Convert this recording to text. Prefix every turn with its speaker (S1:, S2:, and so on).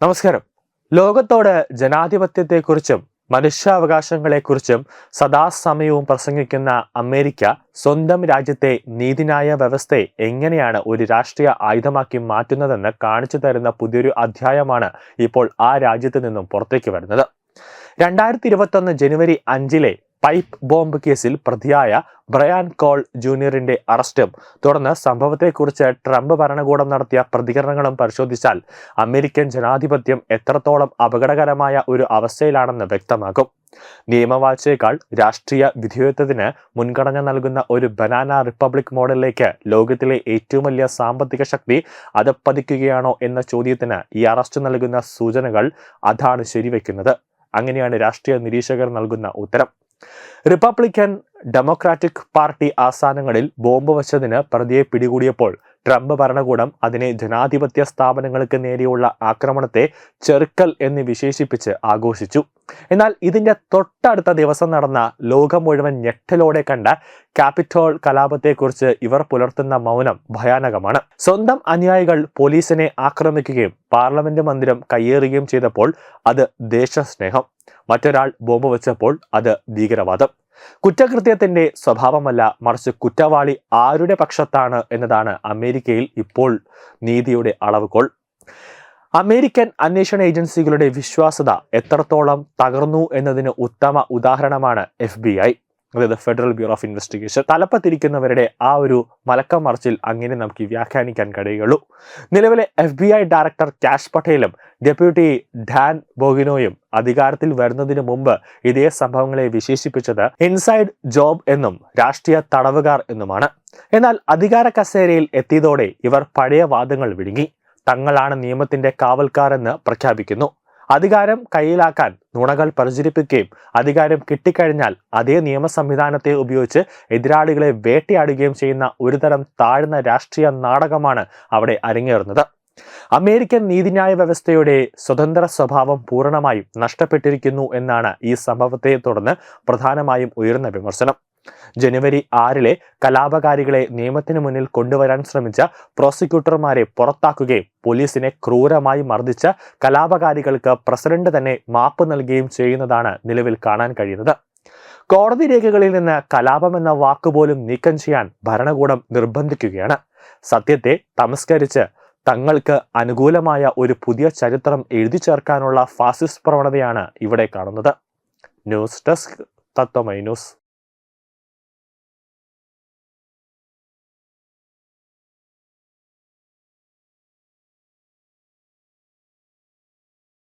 S1: നമസ്കാരം. ലോകത്തോട് ജനാധിപത്യത്തെക്കുറിച്ചും മനുഷ്യാവകാശങ്ങളെക്കുറിച്ചും സദാസമയവും പ്രസംഗിക്കുന്ന അമേരിക്ക സ്വന്തം രാജ്യത്തെ നീതിന്യായ വ്യവസ്ഥയെ എങ്ങനെയാണ് ഒരു രാഷ്ട്രീയ ആയുധമാക്കി മാറ്റുന്നതെന്ന് കാണിച്ചു തരുന്ന പുതിയൊരു അധ്യായമാണ് ഇപ്പോൾ ആ രാജ്യത്ത് നിന്നും പുറത്തേക്ക് വരുന്നത്. രണ്ടായിരത്തി ഇരുപത്തൊന്ന് ജനുവരി അഞ്ചിലെ പൈപ്പ് ബോംബ് കേസിൽ പ്രതിയായ ബ്രയാൻ കോൾ ജൂനിയറിന്റെ അറസ്റ്റും. തുടർന്ന് സംഭവത്തെക്കുറിച്ച് ട്രംപ് ഭരണകൂടം നടത്തിയ പ്രതികരണങ്ങളും പരിശോധിച്ചാൽ അമേരിക്കൻ ജനാധിപത്യം എത്രത്തോളം അപകടകരമായ ഒരു അവസ്ഥയിലാണെന്ന് വ്യക്തമാകും. നിയമവാഴ്ചയേക്കാൾ രാഷ്ട്രീയ വിധേയത്വത്തിന് മുൻഗണന നൽകുന്ന ഒരു ബനാന റിപ്പബ്ലിക് മോഡലിലേക്ക് ലോകത്തിലെ ഏറ്റവും വലിയ സാമ്പത്തിക ശക്തി അതപ്പതിക്കുകയാണോ എന്ന ചോദ്യത്തിന് ഈ അറസ്റ്റ് നൽകുന്ന സൂചനകൾ അതാണ് ശരിവെക്കുന്നത്. അങ്ങനെയാണ് രാഷ്ട്രീയ നിരീക്ഷകർ നൽകുന്ന ഉത്തരം. റിപ്പബ്ലിക്കൻ ഡെമോക്രാറ്റിക് പാർട്ടി ആസ്ഥാനങ്ങളിൽ ബോംബ് വച്ചതിന് പ്രതിയെ പിടികൂടിയപ്പോൾ ട്രംപ് ഭരണകൂടം അതിനെ ജനാധിപത്യ സ്ഥാപനങ്ങൾക്ക് നേരെയുള്ള ആക്രമണത്തെ ചെറുക്കൽ എന്ന് വിശേഷിപ്പിച്ച് ആഘോഷിച്ചു. എന്നാൽ ഇതിന്റെ തൊട്ടടുത്ത ദിവസം നടന്ന ലോകം മുഴുവൻ ഞെട്ടലോടെ കണ്ട ക്യാപിറ്റോൾ കലാപത്തെക്കുറിച്ച് ഇവർ പുലർത്തുന്ന മൗനം ഭയാനകമാണ്. സ്വന്തം അനുയായികൾ പോലീസിനെ ആക്രമിക്കുകയും പാർലമെന്റ് മന്ദിരം കയ്യേറുകയും ചെയ്തപ്പോൾ അത് ദേശസ്നേഹം. മറ്റൊരാൾ ബോംബ് വെച്ചപ്പോൾ അത് ഭീകരവാദം. കുറ്റകൃത്യത്തിന്റെ സ്വഭാവമല്ല മറിച്ച് കുറ്റവാളി ആരുടെ പക്ഷത്താണ് എന്നതാണ് അമേരിക്കയിൽ ഇപ്പോൾ നീതിയുടെ അളവുകോൾ അമേരിക്കൻ അന്വേഷണ ഏജൻസികളുടെ വിശ്വാസത എത്രത്തോളം തകർന്നു എന്നതിന് ഉത്തമ ഉദാഹരണമാണ് എഫ് അതായത് ഫെഡറൽ ബ്യൂറോ ഓഫ് ഇൻവെസ്റ്റിഗേഷൻ തലപ്പത്തിരിക്കുന്നവരുടെ ആ ഒരു മലക്കം മറിച്ചിൽ അങ്ങനെ നമുക്ക് വ്യാഖ്യാനിക്കാൻ കഴിയുള്ളൂ നിലവിലെ F B I director Kash പട്ടേലും ഡെപ്യൂട്ടി ഡാൻ ബോഗിനോയും അധികാരത്തിൽ വരുന്നതിന് മുമ്പ് ഇതേ സംഭവങ്ങളെ വിശേഷിപ്പിച്ചത് ഇൻസൈഡ് ജോബ് എന്നും രാഷ്ട്രീയ തടവുകാർ എന്നുമാണ്. എന്നാൽ അധികാര കസേരയിൽ എത്തിയതോടെ ഇവർ പഴയ വാദങ്ങൾ വിഴുങ്ങി. തങ്ങളാണ് നിയമത്തിന്റെ കാവൽക്കാരെന്ന് പ്രഖ്യാപിക്കുന്നു. അധികാരം കയ്യിലാക്കാൻ നുണകൾ പ്രചരിപ്പിക്കുകയും അധികാരം കിട്ടിക്കഴിഞ്ഞാൽ അതേ നിയമ സംവിധാനത്തെ ഉപയോഗിച്ച് എതിരാളികളെ വേട്ടയാടുകയും ചെയ്യുന്ന ഒരുതരം താഴ്ന്ന രാഷ്ട്രീയ നാടകമാണ് അവിടെ അരങ്ങേറുന്നത്. അമേരിക്കൻ നീതിന്യായ വ്യവസ്ഥയുടെ സ്വതന്ത്ര സ്വഭാവം പൂർണമായും നഷ്ടപ്പെട്ടിരിക്കുന്നു എന്നാണ് ഈ സംഭവത്തെ തുടർന്ന് പ്രധാനമായും ഉയർന്ന വിമർശനം. ജനുവരി ആറിലെ കലാപകാരികളെ നിയമത്തിന് മുന്നിൽ കൊണ്ടുവരാൻ ശ്രമിച്ച പ്രോസിക്യൂട്ടർമാരെ പുറത്താക്കുകയും പോലീസിനെ ക്രൂരമായി മർദ്ദിച്ച കലാപകാരികൾക്ക് പ്രസിഡന്റ് തന്നെ മാപ്പ് നൽകുകയും ചെയ്യുന്നതാണ് നിലവിൽ കാണാൻ കഴിയുന്നത്. കോടതി രേഖകളിൽ നിന്ന് കലാപം എന്ന വാക്കുപോലും നീക്കം ചെയ്യാൻ ഭരണകൂടം നിർബന്ധിക്കുകയാണ്. സത്യത്തെ തമസ്കരിച്ച് തങ്ങൾക്ക് അനുകൂലമായ ഒരു പുതിയ ചരിത്രം എഴുതി ചേർക്കാനുള്ള ഫാസിസ്റ്റ് പ്രവണതയാണ് ഇവിടെ കാണുന്നത്. News desk Tatwamayi news.